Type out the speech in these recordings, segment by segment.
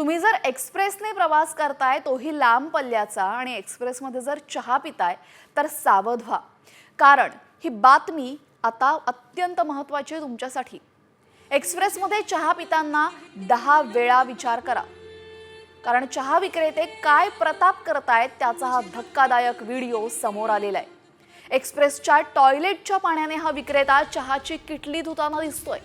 तुम्ही जर एक्सप्रेसने प्रवास करताय तोही लांब पल्ल्याचा आणि एक्सप्रेसमध्ये जर चहा पिताय तर सावध व्हा. कारण ही बातमी आता अत्यंत महत्त्वाची आहे तुमच्यासाठी. एक्सप्रेसमध्ये चहा पिताना दहा वेळा विचार करा. कारण चहा विक्रेते काय प्रताप करतायत त्याचा हा धक्कादायक व्हिडिओ समोर आलेला आहे एक्सप्रेसच्या टॉयलेटच्या पाण्याने हा विक्रेता चहाची किटली धुताना दिसतोय.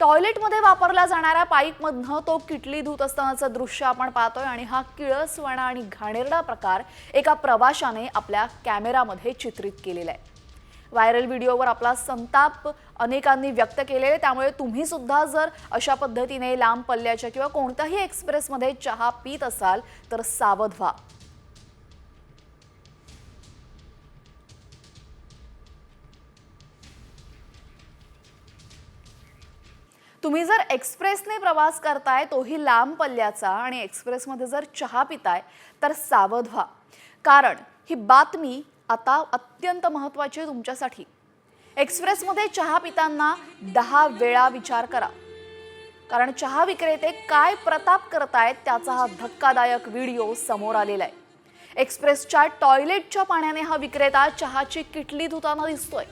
टॉयलेटमध्ये वापरल्या जाणाऱ्या पाईपमधनं तो किटली धुत असतानाचं दृश्य आपण पाहतोय आणि हा किळसवाणा आणि घाणेरडा प्रकार एका प्रवाशाने आपल्या कॅमेरामध्ये चित्रित केलेला आहे. व्हायरल व्हिडिओवर आपला संताप अनेकांनी व्यक्त केलेले त्यामुळे तुम्ही सुद्धा जर अशा पद्धतीने लांब पल्ल्याच्या किंवा कोणत्याही एक्सप्रेसमध्ये चहा पीत असाल तर सावध व्हा. तुम्ही जर एक्सप्रेसने प्रवास करताय तोही लांब पल्ल्याचा आणि एक्सप्रेसमध्ये जर चहा पिताय तर सावध व्हा. कारण ही बातमी आता अत्यंत महत्त्वाची आहे तुमच्यासाठी. एक्सप्रेसमध्ये चहा पिताना दहा वेळा विचार करा. कारण चहा विक्रेते काय प्रताप करतायत त्याचा हा धक्कादायक व्हिडिओ समोर आलेला आहे. एक्सप्रेसच्या टॉयलेटच्या पाण्याने हा विक्रेता चहाची किटली धुताना दिसतोय.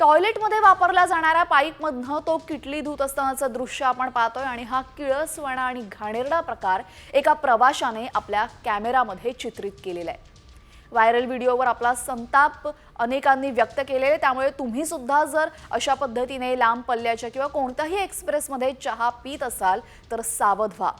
टॉयलेटमध्ये वापरल्या जाणाऱ्या पाईपमधनं तो किटली धुत असतानाचं दृश्य आपण पाहतोय आणि हा किळसवाणा आणि घाणेरडा प्रकार एका प्रवाशाने आपल्या कॅमेरामध्ये चित्रित केलेला आहे. व्हायरल व्हिडिओवर आपला संताप अनेकांनी व्यक्त केलेले त्यामुळे तुम्ही सुद्धा जर अशा पद्धतीने लांब पल्ल्याच्या किंवा कोणत्याही एक्सप्रेसमध्ये चहा पीत असाल तर सावध व्हा.